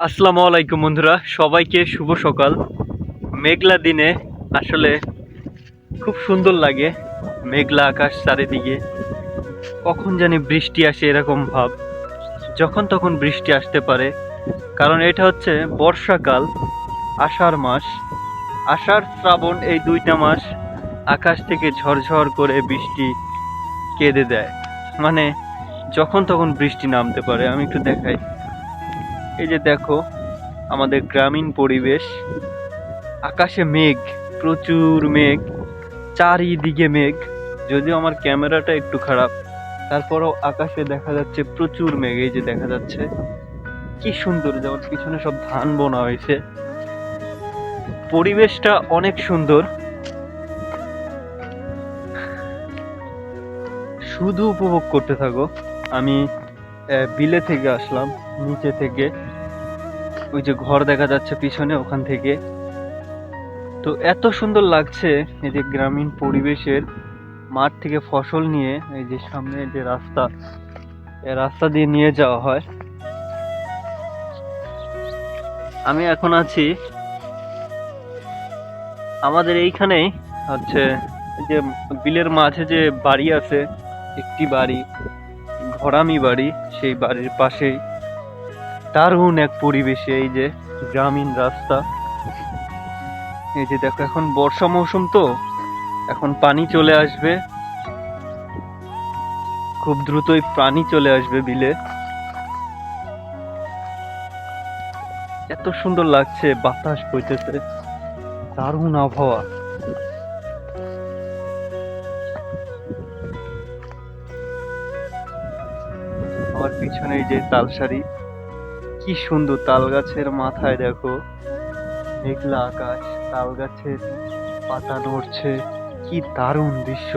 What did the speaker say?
আসসালামু আলাইকুম বন্ধুরা, সবাইকে শুভ সকাল। মেঘলা দিনে আসলে খুব সুন্দর লাগে মেঘলা আকাশ চারিদিকে। কখন জানি বৃষ্টি আসে এরকম ভাব। যখন তখন বৃষ্টি আসতে পারে, কারণ এটা হচ্ছে বর্ষাকাল, আষাঢ় মাস। আষাঢ়, শ্রাবণ এই দুইটা মাস আকাশ থেকে ঝরঝর করে বৃষ্টি কেঁদে দেয়। মানে যখন তখন বৃষ্টি নামতে পারে, আমি একটু দেখাই। এই যে দেখো, আমাদের গ্রামীণ পরিবেশ, আকাশে মেঘ, প্রচুর মেঘ, চারিদিকে মেঘ। যদিও আমার ক্যামেরাটা একটু খারাপ, তারপরও আকাশে দেখা যাচ্ছে প্রচুর মেঘ, এই যে দেখা যাচ্ছে। কি সুন্দর, যেমন পিছনে সব ধান বোনা হয়েছে। পরিবেশটা অনেক সুন্দর। শুধু উপভোগ করতে থাকো। আমি বিলে থেকে আসলাম। নিচে থেকে। ওই যে ঘর দেখা যাচ্ছে পিছনে, ওখান থেকে। তো এত সুন্দর লাগছে এই যে গ্রামীণ পরিবেশের মাঠ থেকে ফসল নিয়ে, এই যে সামনে যে রাস্তা রাস্তা দিয়ে নিয়ে যাওয়া হয়। আমি এখন আছি আমাদের এইখানেই, হচ্ছে যে বিলের মাঝে যে বাড়ি আছে, একটি বাড়ি, ঘরামি বাড়ি, সেই বাড়ির পাশেই। দারুণ এক পরিবেশে এই যে গ্রামীণ রাস্তা। এই যে দেখো, এখন বর্ষা মৌসুম তো, এখন পানি চলে আসবে। খুব দ্রুতই পানি চলে আসবে বিলে। এত সুন্দর লাগছে, বাতাস বইতেছে। দারুণ আবহাওয়া। আমার পিছনে এই যে তালসারি কি সুন্দর তাল গাছের মাথায় দেখো। মেঘলা আকাশ তাল গাছের পাতা নড়ছে। কি দারুণ দৃশ্য।